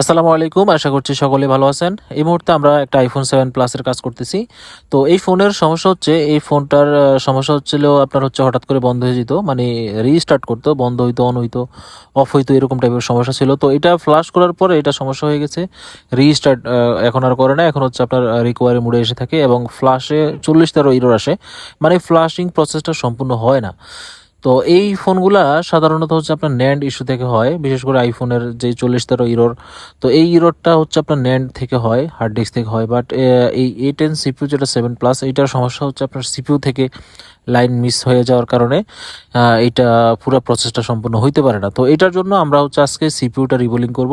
আসসালামু আলাইকুম, আশা করছি সকলে ভালো আছেন। এই মুহূর্তে আমরা একটা আইফোন সেভেন প্লাসের কাজ করতেছি। তো এই ফোনের সমস্যা হচ্ছে, এই ফোনটার সমস্যা হচ্ছিল আপনার হচ্ছে হঠাৎ করে বন্ধ হয়ে যেত মানে রিস্টার্ট করতো, বন্ধ হইতো অন হইতো অফ হইতো, এরকম টাইপের সমস্যা ছিল। তো এটা ফ্লাশ করার পরে এটা সমস্যা হয়ে গেছে রিস্টার্ট এখন আর করে না, এখন হচ্ছে আপনার রিকোয়ারি মুডে এসে থাকে এবং ফ্লাশে চল্লিশ তেরো ইরোর আসে। মানে ফ্লাশিং প্রসেসটা সম্পূর্ণ হয় না। তো এই ফোনগুলা সাধারণত হচ্ছে আপনার ন্যান্ড ইস্যু থেকে হয়, বিশেষ করে আইফোনের যে চল্লিশ তেরো ইরোর তো এই ইরোরটা হচ্ছে আপনার ন্যান্ড থেকে হয় হার্ড ডিস্ক থেকে হয় বাট এই এ টেন সিপিউ যেটা সেভেন প্লাস এইটার সমস্যা হচ্ছে আপনার সিপিউ থেকে লাইন মিস হয়ে যাওয়ার কারণে এইটা পুরো প্রসেসটা সম্পূর্ণ হইতে পারে না। তো এটার জন্য আমরা হচ্ছে আজকে সিপিউটা রিবোলিং করব।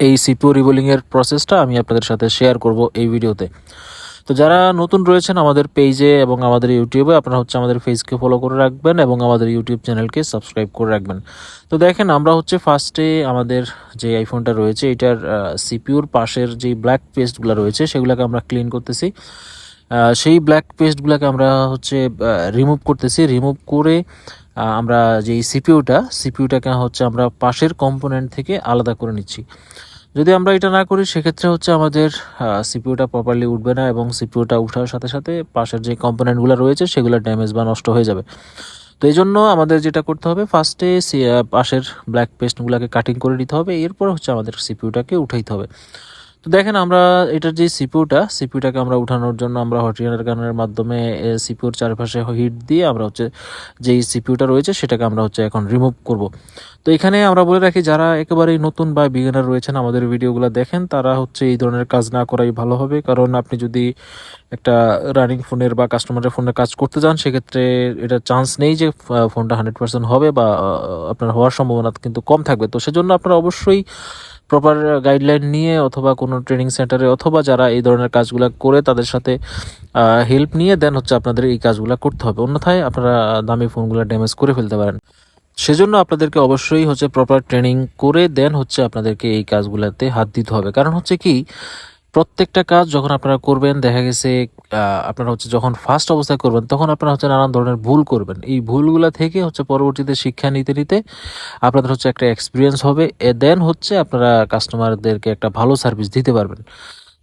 এই সিপিউ রিবোলিংয়ের প্রসেসটা আমি আপনাদের সাথে শেয়ার করব এই ভিডিওতে তো যারা নতুন রয়েছেন আমাদের পেজে এবং আমাদের ইউটিউবে আপনারা হচ্ছে আমাদের পেজকে ফলো করে রাখবেন এবং আমাদের ইউটিউব চ্যানেলকে সাবস্ক্রাইব করে রাখবেন। তো দেখেন, আমরা হচ্ছে ফার্স্টে আমাদের যে আইফোনটা রয়েছে, এটার সিপিউর পাশের যে ব্ল্যাক পেস্টগুলো রয়েছে, সেগুলোকে আমরা ক্লিন করতেছি। সেই ব্ল্যাক পেস্টগুলোকে আমরা হচ্ছে রিমুভ করতেছি। রিমুভ করে আমরা যে সিপিউটা সিপিউটাকে হচ্ছে আমরা পাশের কম্পোনেন্ট থেকে আলাদা করে নিচ্ছি। যদি আমরা এটা না করি, সেক্ষেত্রে হচ্ছে আমাদের সিপিউটা প্রপারলি উঠবে না এবং সিপিউটা উঠার সাথে সাথে পাশের যে কম্পোনেন্টগুলো রয়েছে, সেগুলো ড্যামেজ বা নষ্ট হয়ে যাবে। তো এই জন্য আমাদের যেটা করতে হবে ফার্স্টে পাশের ব্ল্যাক পেস্টগুলোকে কাটিং করে নিতে হবে। এরপর হচ্ছে আমাদের সিপিউটাকে উঠাইতে হবে। তো দেখেন আমরা এটার যে সিপিউটা সিপিউটাকে আমরা উঠানোর জন্য আমরা হটিয়ার গানের মাধ্যমে সিপিউর চারপাশে হিট দিয়ে আমরা হচ্ছে যেই সিপিউটা রয়েছে সেটাকে আমরা হচ্ছে এখন রিমুভ করব। তো এখানে আমরা বলে রাখি, যারা একেবারেই নতুন বা বিগিনার রয়েছেন আমাদের ভিডিওগুলো দেখেন, তারা হচ্ছে এই ধরনের কাজ না করাই ভালো হবে। কারণ আপনি যদি একটা রানিং ফোনের বা কাস্টমারের ফোনে কাজ করতে যান, সেক্ষেত্রে এটা চান্স নেই যে ফোনটা হান্ড্রেড পার্সেন্ট হবে বা আপনার হওয়ার সম্ভাবনা কিন্তু কম থাকবে। তো সেজন্য আপনারা অবশ্যই প্রপার গাইডলাইন নিয়ে অথবা কোনো ট্রেনিং সেন্টারে অথবা যারা এই ধরনের কাজগুলো করে তাদের সাথে হেল্প নিয়ে দেন হচ্ছে আপনাদের এই কাজগুলো করতে হবে। অন্যথায় আপনারা দামি ফোনগুলো ড্যামেজ করে ফেলতে পারেন। সেজন্য আপনাদেরকে অবশ্যই হচ্ছে প্রপার ট্রেনিং করে দেন হচ্ছে আপনাদেরকে এই কাজগুলোতে হাত দিতে হবে। কারণ হচ্ছে কি প্রত্যেকটা কাজ যখন আপনারা করবেন, দেখা গেছে আপনারা হচ্ছে যখন ফার্স্ট অবস্থায় করবেন, তখন আপনারা হচ্ছে নানান ধরনের ভুল করবেন। এই ভুলগুলা থেকে হচ্ছে পরবর্তীতে শিক্ষা নিতে নিতে আপনাদের হচ্ছে একটা এক্সপিরিয়েন্স হবে। এ দেন হচ্ছে আপনারা কাস্টমারদেরকে একটা ভালো সার্ভিস দিতে পারবেন।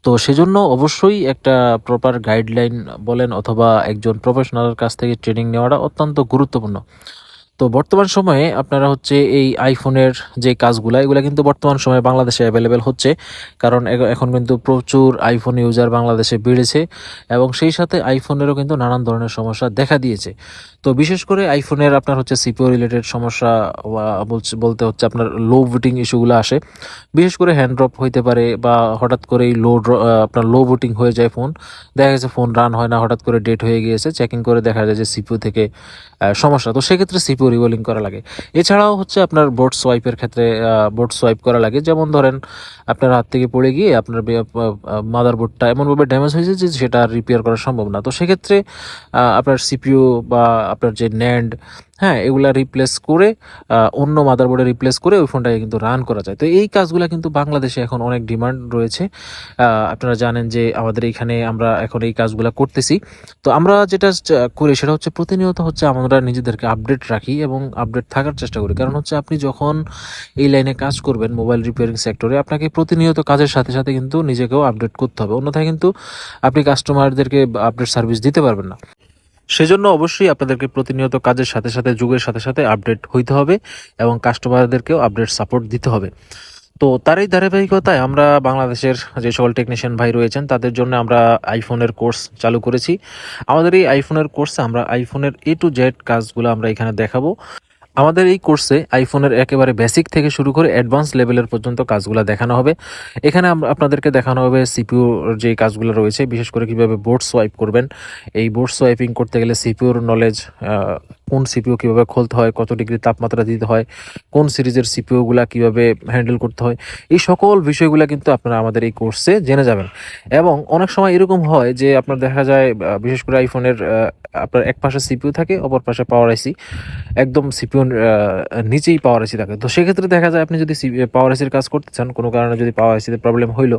তো সেজন্য অবশ্যই একটা প্রপার গাইডলাইন বলেন অথবা একজন প্রফেশনালের কাছ থেকে ট্রেনিং নেওয়াটা অত্যন্ত গুরুত্বপূর্ণ। তো বর্তমান সময়ে আপনারা হচ্ছে এই আইফোনের যে কাজগুলো, এগুলো কিন্তু বর্তমান সময়ে বাংলাদেশে অ্যাভেলেবেল হচ্ছে। কারণ এখন কিন্তু প্রচুর আইফোন ইউজার বাংলাদেশে বেড়েছে এবং সেই সাথে আইফোনেরও কিন্তু নানান ধরনের সমস্যা দেখা দিয়েছে। তো বিশেষ করে আইফোনের আপনার হচ্ছে সিপিও রিলেটেড সমস্যা বলতে হচ্ছে আপনার লো বুটিং ইস্যুগুলো আসে। বিশেষ করে হ্যান্ড ড্রপ হইতে পারে বা হঠাৎ করেই লো আপনার লো বুটিং হয়ে যায় ফোন দেখা গেছে ফোন রান হয় না, হঠাৎ করে ডেট হয়ে গিয়েছে চেকিং করে দেখা যায় যে সিপিও থেকে সমস্যা। তো সেক্ষেত্রে সিপিও রিবোলিং করা লাগে। এছাড়াও হচ্ছে আপনার বোর্ড সোয়াইপের ক্ষেত্রে বোর্ড সোয়াইপ করা লাগে। যেমন ধরেন আপনার হাত থেকে পড়ে গিয়ে আপনার মাদার বোর্ডটা এমনভাবে ড্যামেজ হয়েছে যে সেটা রিপেয়ার করা সম্ভব না। তো সেক্ষেত্রে আপনার সিপিইউ বা আপনার যে ন্যান্ড হ্যাঁ এগুলা রিপ্লেস করে অন্য মাদারবোর্ডে রিপ্লেস করে ওই ফোনটাকে কিন্তু রান করা যায়। তো এই কাজগুলো কিন্তু বাংলাদেশে এখন অনেক ডিমান্ড রয়েছে। আপনারা জানেন যে আমাদের এখানে আমরা এখন এই কাজগুলো করতেছি। তো আমরা যেটা করি সেটা হচ্ছে প্রতিনিয়ত হচ্ছে আমরা নিজেদেরকে আপডেট রাখি এবং আপডেট থাকার চেষ্টা করি। কারণ হচ্ছে আপনি যখন এই লাইনে কাজ করবেন মোবাইল রিপেয়ারিং সেক্টরে আপনাকে প্রতিনিয়ত কাজের সাথে সাথে কিন্তু নিজেকেও আপডেট করতে হবে। অন্যথায় কিন্তু আপনি কাস্টমারদেরকে আপডেট সার্ভিস দিতে পারবেন না। সেজন্য অবশ্যই আপনাদেরকে প্রতিনিয়ত কাজের সাথে সাথে, যুগের সাথে সাথে আপডেট হইতে হবে এবং কাস্টমারদেরকেও আপডেট সাপোর্ট দিতে হবে। তো তারই ধারাবাহিকতায় আমরা বাংলাদেশের যে সকল টেকনিশিয়ান ভাই রয়েছেন, তাদের জন্য আমরা আইফোনের কোর্স চালু করেছি। আমাদের এই আইফোনের কোর্সে আমরা আইফোনের এ টু জেড কাজগুলো আমরা এখানে দেখাবো। আমাদের এই কোর্সে আইফোনের একেবারে বেসিক থেকে শুরু করে অ্যাডভান্স লেভেলের পর্যন্ত কাজগুলো দেখানো হবে। এখানে আপনাদেরকে দেখানো হবে সিপিউর যে কাজগুলো রয়েছে, বিশেষ করে কীভাবে বোর্ড সোয়াইপ করবেন। এই বোর্ড সোয়াইপিং করতে গেলে সিপিউর নলেজ কোন সিপিউ কীভাবে খুলতে হয়, কত ডিগ্রি তাপমাত্রা দিতে হয়, কোন সিরিজের সিপিউগুলা কীভাবে হ্যান্ডেল করতে হয়, এই সকল বিষয়গুলো কিন্তু আপনারা আমাদের এই কোর্সে জেনে যাবেন। এবং অনেক সময় এরকম হয় যে আপনার দেখা যায় বিশেষ করে আইফোনের আপনার এক পাশে সিপিউ থাকে, অপর পাশে পাওয়ার আইসি একদম সিপিউ নিচেই পাওয়ার এসি থাকে। তো সেক্ষেত্রে দেখা যায় আপনি যদি পাওয়ার এসির কাজ করতে চান, কোনো কারণে যদি পাওয়ার আইসিতে প্রবলেম হইল,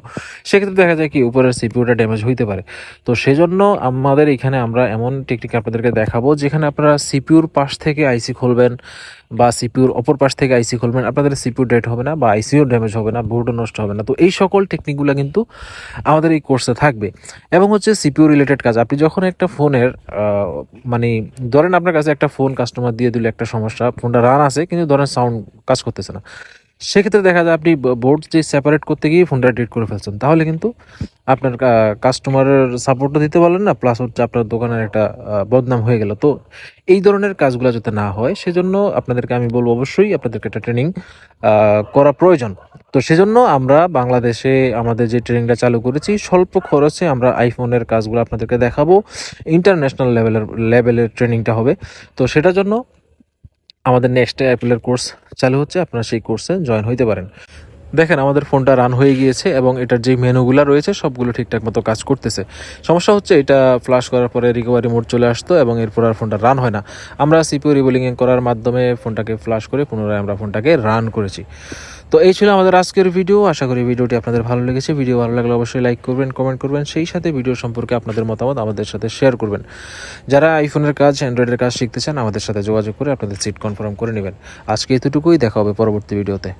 সেক্ষেত্রে দেখা যায় কি উপরের সিপিউটা ড্যামেজ হইতে পারে। তো সেজন্য আমাদের এখানে আমরা এমন টেকনিক আপনাদেরকে দেখাবো, যেখানে আপনারা সিপিউর পাশ থেকে আইসি খুলবেন বা সিপিউর অপর পাশ থেকে আইসি খুলবেন। আপনাদের সিপিউ ডেট হবে না বা আইসিও ড্যামেজ হবে না বোর্ডও নষ্ট হবে না। তো এই সকল টেকনিকগুলো কিন্তু আমাদের এই কোর্সে থাকবে। এবং হচ্ছে সিপিউ রিলেটেড কাজ, আপনি যখন একটা ফোনের মানে ধরেন আপনার কাছে একটা ফোন কাস্টমার দিয়ে দিল একটা সমস্যা ফোনটা রান আছে, কিন্তু ধরেন সাউন্ড কাজ করতেছে না। সেক্ষেত্রে দেখা যায় আপনি বোর্ড যে সেপারেট করতে গিয়ে ফোনটা ডিলিট করে ফেলছেন। তাহলে কিন্তু আপনার কাস্টমারের সাপোর্টও দিতে পারলেন না প্লাস হচ্ছে আপনার দোকানের একটা বদনাম হয়ে গেল। তো এই ধরনের কাজগুলো যাতে না হয়, সেজন্য আপনাদেরকে আমি বলব অবশ্যই আপনাদেরকে একটা ট্রেনিং করা প্রয়োজন। তো সেজন্য আমরা বাংলাদেশে আমাদের যে ট্রেনিংটা চালু করেছি, স্বল্প খরচে আমরা আইফোনের কাজগুলো আপনাদেরকে দেখাবো। ইন্টারন্যাশনাল লেভেলের লেভেলের ট্রেনিংটা হবে। তো সেটার জন্য আমাদের নেক্সট অ্যাপেলের কোর্স চালু হচ্ছে, আপনারা সেই কোর্সে জয়েন হইতে পারেন। দেখেন, আমাদের ফোনটা রান হয়ে গিয়েছে এবং এটার যে মেনুগুলো রয়েছে, সবগুলো ঠিকঠাক মতো কাজ করতেছে। সমস্যা হচ্ছে, এটা ফ্লাশ করার পরে রিকভারি মোড চলে আসতো এবং এরপর আর ফোনটা রান হয় না। আমরা সিপিও রিবোলিং করার মাধ্যমে ফোনটাকে ফ্লাশ করে পুনরায় আমরা ফোনটাকে রান করেছি। তো এই ছিল আমাদের আজকের ভিডিও। আশা করি ভিডিওটি আপনাদের ভালো লেগেছে। ভিডিও ভালো লাগলে অবশ্যই লাইক করবেন কমেন্ট করবেন, সেই সাথে ভিডিও সম্পর্কে আপনাদের মতামত আমাদের সাথে শেয়ার করবেন। যারা আইফোনের কাজ অ্যান্ড্রয়েডের কাজ শিখতে চান, আমাদের সাথে যোগাযোগ করে আপনাদের সিট কনফার্ম করে নেবেন। আজকে এতটুকুই, দেখা হবে পরবর্তী ভিডিওতে